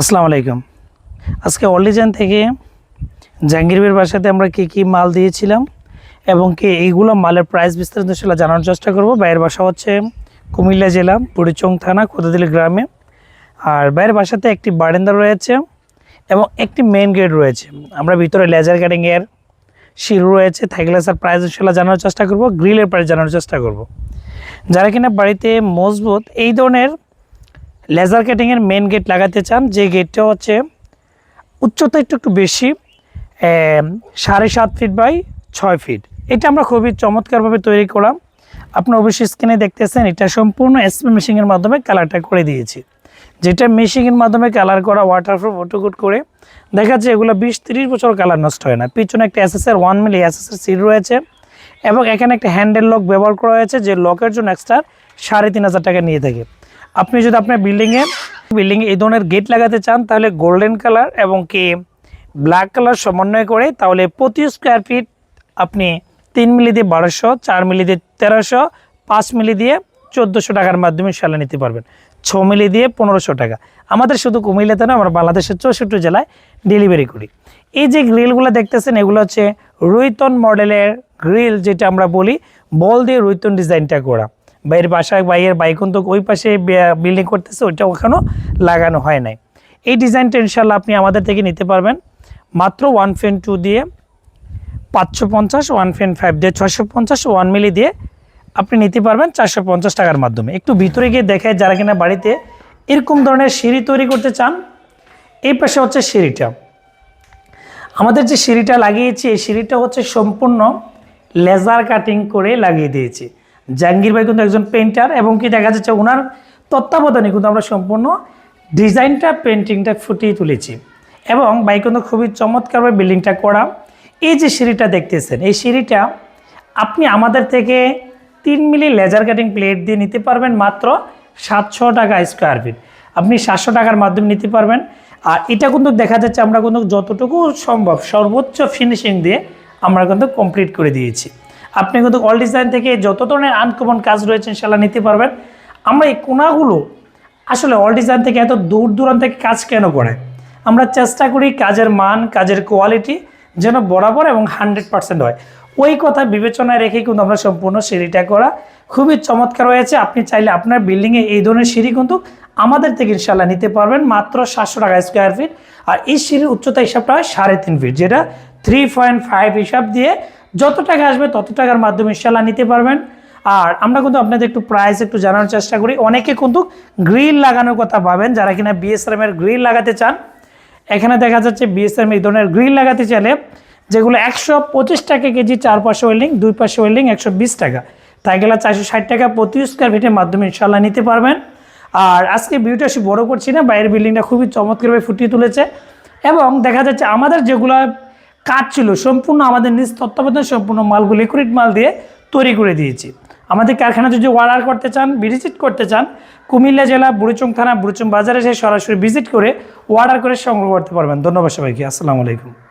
আসসালামু আলাইকুম। আজকে অলিজান থেকে জাহাঙ্গীরের বাসাতে আমরা কী কী মাল দিয়েছিলাম এবং কি এইগুলো মালের প্রাইস বিস্তারিত সেটা জানার চেষ্টা করব। বাইরের বাসা হচ্ছে কুমিল্লা জেলা, বুড়িচং থানা কোদাদিলি গ্রামে। আর বাইরের বাসাতে একটি বারেন্দা রয়েছে এবং একটি মেন গেট রয়েছে। আমরা ভিতরে লেজার কাটিংয়ের শিরু রয়েছে, থাইগ্লাসের প্রাইস সেটা জানার চেষ্টা করব গ্রিলের প্রাইস জানার চেষ্টা করব। যারা কিনা বাড়িতে মজবুত এই ধরনের লেজার কাটিংয়ের মেন গেট লাগাতে চান, যে গেটটা হচ্ছে উচ্চতা একটু একটু বেশি সাড়ে সাত ফিট বাই ছয় ফিট এটা আমরা খুবই চমৎকারভাবে তৈরি করা আপনার অবশ্যই স্ক্রিনে দেখতেছেন, এটা সম্পূর্ণ এসপি মেশিনের মাধ্যমে কালারটা করে দিয়েছি। যেটা মেশিনের মাধ্যমে কালার করা ওয়াটারপ্রুফ ওটোকুট করে দেখা যাচ্ছে এগুলো বিশ তিরিশ বছর কালার নষ্ট হয় না। পিছনে একটা এসএসআর ওয়ান মিলি এসএসআর সিট রয়েছে এবং এখানে একটা হ্যান্ডেল লক ব্যবহার করা হয়েছে, যে লকের জন্য এক্সট্রা সাড়ে তিন হাজার টাকা নিয়ে থাকে। আপনি যদি আপনার বিল্ডিংয়ে বিল্ডিংয়ে এই ধরনের গেট লাগাতে চান, তাহলে গোল্ডেন কালার এবং কি ব্ল্যাক কালার সমন্বয় করে তাহলে প্রতি স্কোয়ার ফিট আপনি তিন মিলি দিয়ে বারোশো, চার মিলি দিয়ে তেরোশো, পাঁচ মিলি দিয়ে চোদ্দোশো টাকার মাধ্যমে সালা নিতে পারবেন। ছ মিলি দিয়ে পনেরোশো টাকা। আমাদের শুধু কুমিল্লাতে না আমরা বাংলাদেশের চৌষট্টি জেলায় ডেলিভারি করি। এই যে গ্রিলগুলো দেখতেছেন, এগুলো হচ্ছে রুইতন মডেলের গ্রিল যেটা আমরা বলি, বল দিয়ে রুইতন ডিজাইনটা করা। বাইরের বাইরের বাইকন তো ওই পাশে বিল্ডিং করতেছে, ওইটা ওখানেও লাগানো হয় নাই। এই ডিজাইনটা ইনশাল্লাহ আপনি আমাদের থেকে নিতে পারবেন। মাত্র ওয়ান ফেন টু দিয়ে পাঁচশো পঞ্চাশ ওয়ান ফেন ফাইভ দিয়ে ছশো পঞ্চাশ ওয়ান মিলি দিয়ে আপনি নিতে পারবেন চারশো পঞ্চাশ টাকার মাধ্যমে। একটু ভিতরে গিয়ে দেখায় যারা কিনা বাড়িতে এরকম ধরনের সিঁড়ি তৈরি করতে চান, এই পাশে হচ্ছে সিঁড়িটা। আমাদের যে সিঁড়িটা লাগিয়েছি, এই সিঁড়িটা হচ্ছে সম্পূর্ণ লেজার কাটিং করে লাগিয়ে দিয়েছি। জাহাঙ্গীর ভাই কিন্তু একজন পেন্টার এবং কি দেখা যাচ্ছে ওনার তত্ত্বাবধানে কিন্তু আমরা সম্পূর্ণ ডিজাইনটা পেন্টিংটা ফুটিয়ে তুলেছি। এবং ভাই কিন্তু খুবই চমৎকারভাবে বিল্ডিংটা করা। এই যে সিঁড়িটা দেখতেছেন, এই সিঁড়িটা আপনি আমাদের থেকে তিন মিলি লেজার কাটিং প্লেট দিয়ে নিতে পারবেন মাত্র সাতশো টাকা স্কোয়ার ফিট আপনি সাতশো টাকার মাধ্যমে নিতে পারবেন। আর এটা কিন্তু দেখা যাচ্ছে আমরা কিন্তু যতটুকু সম্ভব সর্বোচ্চ ফিনিশিং দিয়ে আমরা কিন্তু কমপ্লিট করে দিয়েছি। আপনি কিন্তু অল ডিজাইন থেকে যত ধরনের আনকমন কাজ রয়েছে ইনশাল্লাহ নিতে পারবেন। আমরা এই কোনাগুলো আসলে অল ডিজাইন থেকে এত দূর দূরান্ত থেকে কাজ কেন করে? আমরা চেষ্টা করি কাজের মান, কাজের কোয়ালিটি যেন বরাবর এবং হান্ড্রেড পার্সেন্ট হয়। ওই কথা বিবেচনায় রেখে কিন্তু আমরা সম্পূর্ণ সিঁড়িটা করা খুবই চমৎকার হয়েছে। আপনি চাইলে আপনার বিল্ডিংয়ে এই ধরনের সিঁড়ি কিন্তু আমাদের থেকে ইনশাল্লাহ নিতে পারবেন মাত্র সাতশো টাকা স্কোয়ার ফিট আর এই সিঁড়ির উচ্চতা হিসাবটা সাড়ে তিন ফিট যেটা থ্রি পয়েন্ট ফাইভ হিসাব দিয়ে যত টাকা আসবে তত টাকার মাধ্যমে ইনশাল্লাহ নিতে পারবেন। আর আমরা কিন্তু আপনাদের একটু প্রাইস একটু জানার চেষ্টা করি। অনেকে কিন্তু গ্রিল লাগানোর কথা ভাবেন, যারা কিনা বিএসআরএম এর গ্রিল লাগাতে চান। এখানে দেখা যাচ্ছে বিএসএম এই ধরনের গ্রিল লাগাতে চাইলে যেগুলো একশো পঁচিশ টাকা কেজি, চার পাশে ওয়েল্ডিং দুই পাশে ওয়েল্ডিং একশো বিশ টাকা। তাই গেলে চারশো ষাট টাকা প্রতি স্কোয়ার ফিটের মাধ্যমে ইনশাল্লাহ নিতে পারবেন। আর আজকে ভিডিওটা বেশি বড় করছি না, বাইরের বিল্ডিংটা খুবই চমৎকারভাবে ফুটিয়ে তুলেছে। এবং দেখা যাচ্ছে আমাদের যেগুলো কাজ ছিল, সম্পূর্ণ আমাদের নিজ তত্ত্বাবধানে সম্পূর্ণ মালগুলো লিকুইড মাল দিয়ে তৈরি করে দিয়েছি। আমাদের কারখানা যদি অর্ডার করতে চান ভিজিট করতে চান, কুমিল্লা জেলা, বুড়িচং থানা, বুড়িচং বাজারে এসে সরাসরি ভিজিট করে অর্ডার করে সংগ্রহ করতে পারবেন। ধন্যবাদ সবাইকে। আসসালামু আলাইকুম।